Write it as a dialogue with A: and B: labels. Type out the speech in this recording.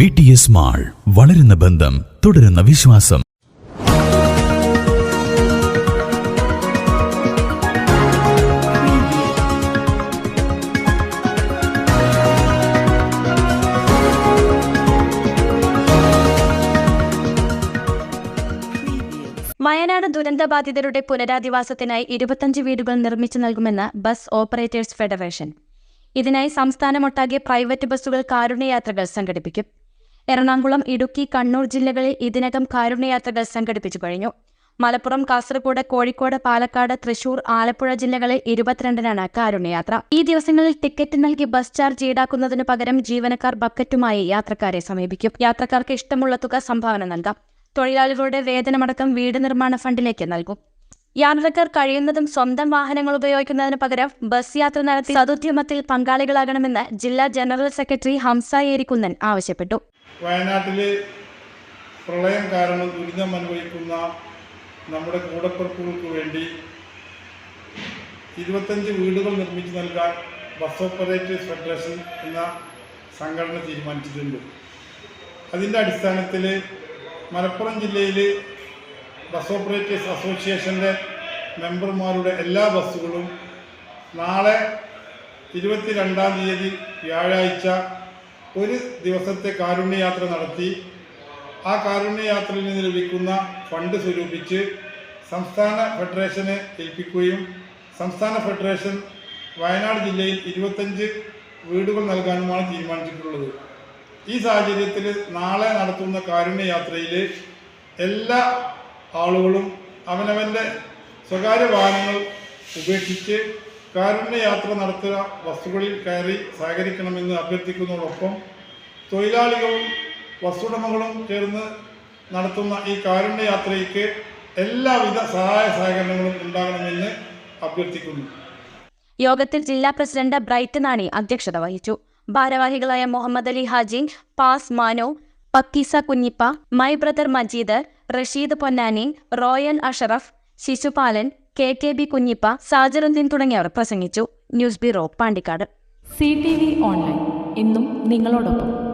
A: V T S mall വളരുന്ന ബന്ധം തുടരുന്ന വിശ്വാസം.
B: വയനാട് ദുരന്തബാധിതരുടെ പുനരധിവാസത്തിനായി ഇരുപത്തഞ്ച് വീടുകൾ നിർമ്മിച്ചു നൽകുമെന്ന് ബസ് ഓപ്പറേറ്റേഴ്സ് ഫെഡറേഷൻ. ഇതിനായി സംസ്ഥാനമൊട്ടാകെ പ്രൈവറ്റ് ബസ്സുകൾ കാരുണ്യയാത്രകൾ സംഘടിപ്പിക്കും. എറണാകുളം ഇടുക്കി കണ്ണൂർ ജില്ലകളിൽ ഇതിനകം കാരുണ്യയാത്രകൾ സംഘടിപ്പിച്ചു കഴിഞ്ഞു. മലപ്പുറം കാസർഗോഡ് കോഴിക്കോട് പാലക്കാട് തൃശൂർ ആലപ്പുഴ ജില്ലകളിൽ ഇരുപത്തിരണ്ടിനാണ് കാരുണ്യയാത്ര. ഈ ദിവസങ്ങളിൽ ടിക്കറ്റ് നൽകി ബസ് ചാർജ് ഈടാക്കുന്നതിനു പകരം ജീവനക്കാർ ബക്കറ്റുമായി യാത്രക്കാരെ സമീപിക്കും. യാത്രക്കാർക്ക് ഇഷ്ടമുള്ള തുക സംഭാവന നൽകാം. തൊഴിലാളികളുടെ വേതനമടക്കം വീട് നിർമ്മാണ ഫണ്ടിലേക്ക് നൽകും. യാത്രക്കാർ കഴിയുന്നതും സ്വന്തം വാഹനങ്ങൾ ഉപയോഗിക്കുന്നതിന് പകരം ബസ് യാത്ര നടത്തി സതുദ്യമത്തിൽ പങ്കാളികളാകണമെന്ന് ജില്ലാ ജനറൽ സെക്രട്ടറി ഹംസ ഏരിക്കുന്നൻ ആവശ്യപ്പെട്ടു.
C: വയനാട്ടിൽ പ്രളയം കാരണം ദുരിതം അനുഭവിക്കുന്ന നമ്മുടെ കൂടപ്പിറപ്പുകൾക്ക് വേണ്ടി ഇരുപത്തഞ്ച് വീടുകൾ നിർമ്മിച്ചു നൽകാൻ ബസ് ഓപ്പറേറ്റേഴ്സ് ഫെഡറേഷൻ എന്ന സംഘടന തീരുമാനിച്ചിട്ടുണ്ട്. അതിന്റെ അടിസ്ഥാനത്തിൽ മലപ്പുറം ജില്ലയിൽ ബസ് ഓപ്പറേറ്റേഴ്സ് അസോസിയേഷന്റെ മെമ്പർമാരുടെ എല്ലാ ബസ്സുകളും നാളെ ഇരുപത്തി രണ്ടാം തീയതി വ്യാഴാഴ്ച ഒരു ദിവസത്തെ കാരുണ്യയാത്ര നടത്തി ആ കാരുണ്യയാത്രയിൽ നിന്ന് ലഭിക്കുന്ന ഫണ്ട് സ്വരൂപിച്ച് സംസ്ഥാന ഫെഡറേഷനെ ഏൽപ്പിക്കുകയും സംസ്ഥാന ഫെഡറേഷൻ വയനാട് ജില്ലയിൽ ഇരുപത്തഞ്ച് വീടുകൾ നൽകാനുമാണ് തീരുമാനിച്ചിട്ടുള്ളത്. ഈ സാഹചര്യത്തിൽ നാളെ നടത്തുന്ന കാരുണ്യയാത്രയിൽ എല്ലാ ആളുകളും അവനവന്റെ സ്വകാര്യ വാഹനങ്ങൾ ഉപേക്ഷിച്ച് കാരുണ്യയാത്ര നടത്തുക ബസ്സുകളിൽ കയറി സഹകരിക്കണമെന്ന് അഭ്യർത്ഥിക്കുന്നതോടൊപ്പം തൊഴിലാളികളും ബസ്സുടമകളും ചേർന്ന് നടത്തുന്ന ഈ കാരുണ്യയാത്രയ്ക്ക് എല്ലാവിധ സഹായ സഹകരണങ്ങളും ഉണ്ടാകണമെന്ന് അഭ്യർത്ഥിക്കുന്നു.
B: യോഗത്തിൽ ജില്ലാ പ്രസിഡന്റ് ബ്രൈറ്റ് നാണി അധ്യക്ഷത വഹിച്ചു. ഭാരവാഹികളായ മുഹമ്മദ് അലി ഹാജി പാസ് മാനോ പക്കീസ Kunhippa my brother Majeed Rasheed Ponnani royal Ashraf Shishupalan K K B Kunhippa Sajaruddeen തുടങ്ങിയവർ പ്രസംഗിച്ചു. News bureau Pandikkad.
D: C T V online. ഇന്നും നിങ്ങളോടൊപ്പം.